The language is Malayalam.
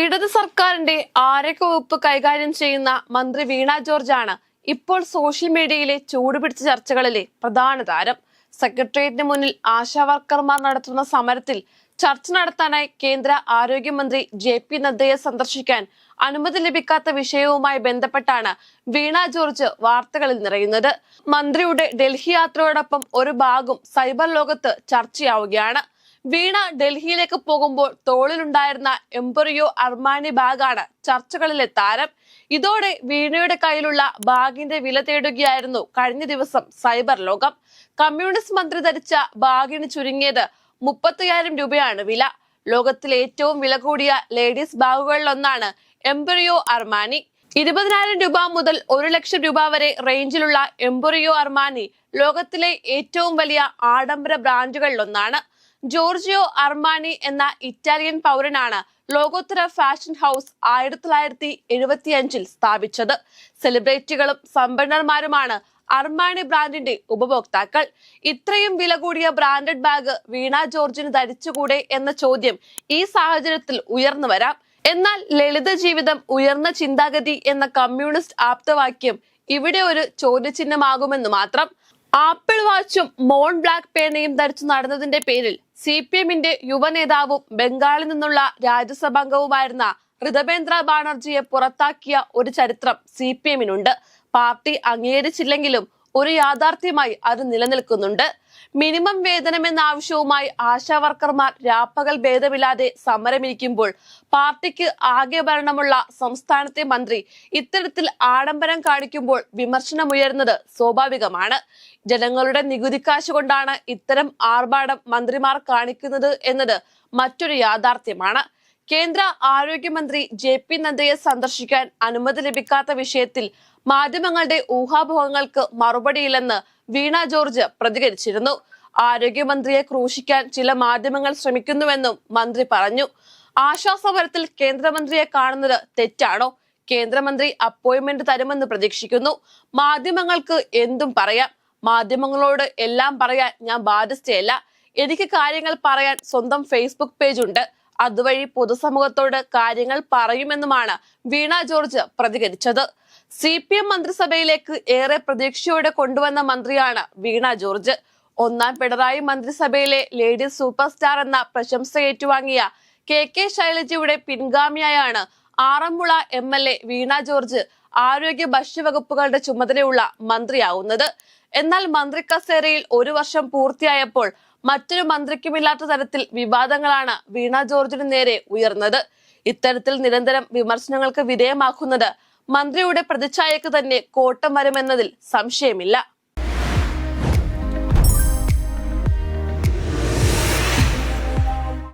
ഇടത് സർക്കാരിന്റെ ആരോഗ്യ വകുപ്പ് കൈകാര്യം ചെയ്യുന്ന മന്ത്രി വീണ ജോർജ് ആണ് ഇപ്പോൾ സോഷ്യൽ മീഡിയയിലെ ചൂടുപിടിച്ച ചർച്ചകളിലെ പ്രധാന താരം. സെക്രട്ടേറിയറ്റിന് മുന്നിൽ ആശാവർക്കർമാർ നടത്തുന്ന സമരത്തിൽ ചർച്ച നടത്താനായി കേന്ദ്ര ആരോഗ്യമന്ത്രി ജെ പി നദ്ദയെ സന്ദർശിക്കാൻ അനുമതി ലഭിക്കാത്ത വിഷയവുമായി ബന്ധപ്പെട്ടാണ് വീണ ജോർജ് വാർത്തകളിൽ നിറയുന്നത്. മന്ത്രിയുടെ ഡൽഹി യാത്രയോടൊപ്പം ഒരു ഭാഗം സൈബർ ലോകത്ത് ചർച്ചയാവുകയാണ്. വീണ ഡൽഹിയിലേക്ക് പോകുമ്പോൾ തോളിലുണ്ടായിരുന്ന എംപറിയോ അർമാനി ബാഗാണ് ചർച്ചകളിലെ താരം. ഇതോടെ വീണയുടെ കയ്യിലുള്ള ബാഗിന്റെ വില തേടുകയായിരുന്നു കഴിഞ്ഞ ദിവസം സൈബർ ലോകം. കമ്മ്യൂണിസ്റ്റ് മന്ത്രി ധരിച്ച ബാഗിന് ചുരുങ്ങിയത് മുപ്പത്തയ്യായിരം രൂപയാണ് വില. ലോകത്തിലെ ഏറ്റവും വില കൂടിയ ലേഡീസ് ബാഗുകളിലൊന്നാണ് എംപറിയോ അർമാനി. ഇരുപതിനായിരം രൂപ മുതൽ ഒരു ലക്ഷം രൂപ വരെ റേഞ്ചിലുള്ള എംപൊറിയോ അർമാനി ലോകത്തിലെ ഏറ്റവും വലിയ ആഡംബര ബ്രാൻഡുകളിലൊന്നാണ്. ജോർജിയോ അർമാനി എന്ന ഇറ്റാലിയൻ പൗരനാണ് ലോകോത്തര ഫാഷൻ ഹൗസ് ആയിരത്തി തൊള്ളായിരത്തി എഴുപത്തി അഞ്ചിൽ സ്ഥാപിച്ചത്. സെലിബ്രിറ്റികളും സമ്പന്നന്മാരുമാണ് അർമാണി ബ്രാൻഡിന്റെ ഉപഭോക്താക്കൾ. ഇത്രയും വില കൂടിയ ബ്രാൻഡഡ് ബാഗ് വീണ ജോർജിന് ധരിച്ചുകൂടെ എന്ന ചോദ്യം ഈ സാഹചര്യത്തിൽ ഉയർന്നു വരാം. എന്നാൽ ലളിത ജീവിതം ഉയർന്ന ചിന്താഗതി എന്ന കമ്മ്യൂണിസ്റ്റ് ആപ്തവാക്യം ഇവിടെ ഒരു ചോദ്യചിഹ്നമാകുമെന്ന് മാത്രം ആപ്പിൾ വാച്ചും മോൺ ബ്ലാക്ക് പേനയും ധരിച്ചു നടന്നതിന്റെ പേരിൽ സി പി എമ്മിന്റെ യുവനേതാവും ബംഗാളിൽ നിന്നുള്ള രാജ്യസഭാംഗവുമായിരുന്ന ഋതപേന്ദ്ര ബാനർജിയെ പുറത്താക്കിയ ഒരു ചരിത്രം സി പി എമ്മിനുണ്ട് പാർട്ടി അംഗീകരിച്ചില്ലെങ്കിലും ഒരു യാഥാർത്ഥ്യമായി അത് നിലനിൽക്കുന്നുണ്ട്. മിനിമം വേതനം എന്ന ആവശ്യവുമായി ആശാ വർക്കർമാർ രാപ്പകൽ ഭേദമില്ലാതെ സമരമിരിക്കുമ്പോൾ പാർട്ടിക്ക് ആകെ ഭരണമുള്ള സംസ്ഥാനത്തെ മന്ത്രി ഇത്തരത്തിൽ ആഡംബരം കാണിക്കുമ്പോൾ വിമർശനമുയരുന്നത് സ്വാഭാവികമാണ്. ജനങ്ങളുടെ നികുതിക്കാശ് കൊണ്ടാണ് ഇത്തരം ആർഭാടം മന്ത്രിമാർ കാണിക്കുന്നത് എന്നത് മറ്റൊരു യാഥാർത്ഥ്യമാണ്. കേന്ദ്ര ആരോഗ്യമന്ത്രി ജെ പി നദ്ദയെ സന്ദർശിക്കാൻ അനുമതി ലഭിക്കാത്ത വിഷയത്തിൽ മാധ്യമങ്ങളുടെ ഊഹാഭോഹങ്ങൾക്ക് മറുപടിയില്ലെന്ന് വീണ ജോർജ് പ്രതികരിച്ചിരുന്നു. ആരോഗ്യമന്ത്രിയെ ക്രൂശിക്കാൻ ചില മാധ്യമങ്ങൾ ശ്രമിക്കുന്നുവെന്നും മന്ത്രി പറഞ്ഞു. ആശ്വാസപരത്തിൽ കേന്ദ്രമന്ത്രിയെ കാണുന്നത് തെറ്റാണോ? കേന്ദ്രമന്ത്രി അപ്പോയിന്റ്മെന്റ് തരുമെന്ന് പ്രതീക്ഷിക്കുന്നു. മാധ്യമങ്ങൾക്ക് എന്തും പറയാം. മാധ്യമങ്ങളോട് എല്ലാം പറയാൻ ഞാൻ ബാധ്യസ്ഥയല്ല. എനിക്ക് കാര്യങ്ങൾ പറയാൻ സ്വന്തം ഫേസ്ബുക്ക് പേജ് ഉണ്ട്. അതുവഴി പൊതുസമൂഹത്തോട് കാര്യങ്ങൾ പറയുമെന്നുമാണ് വീണ ജോർജ് പ്രതികരിച്ചത്. സി പി എം മന്ത്രിസഭയിലേക്ക് ഏറെ പ്രതീക്ഷയോടെ കൊണ്ടുവന്ന മന്ത്രിയാണ് വീണ ജോർജ്. ഒന്നാം പിണറായി മന്ത്രിസഭയിലെ ലേഡീസ് സൂപ്പർ സ്റ്റാർ എന്ന പ്രശംസ ഏറ്റുവാങ്ങിയ കെ കെ ശൈലജയുടെ പിൻഗാമിയായാണ് Aranmula M L A Veena George ആരോഗ്യ ഭക്ഷ്യവകുപ്പുകളുടെ ചുമതലയുള്ള മന്ത്രിയാവുന്നത്. എന്നാൽ മന്ത്രി കസേരയിൽ ഒരു വർഷം പൂർത്തിയായപ്പോൾ മറ്റൊരു മന്ത്രിക്കുമില്ലാത്ത തരത്തിൽ വിവാദങ്ങളാണ് വീണ ജോർജിന് നേരെ ഉയർന്നത്. ഇത്തരത്തിൽ നിരന്തരം വിമർശനങ്ങൾക്ക് വിധേയമാക്കുന്നത് മന്ത്രിയുടെ പ്രതിച്ഛായക്ക് തന്നെ കോട്ടം വരുമെന്നതിൽ സംശയമില്ല.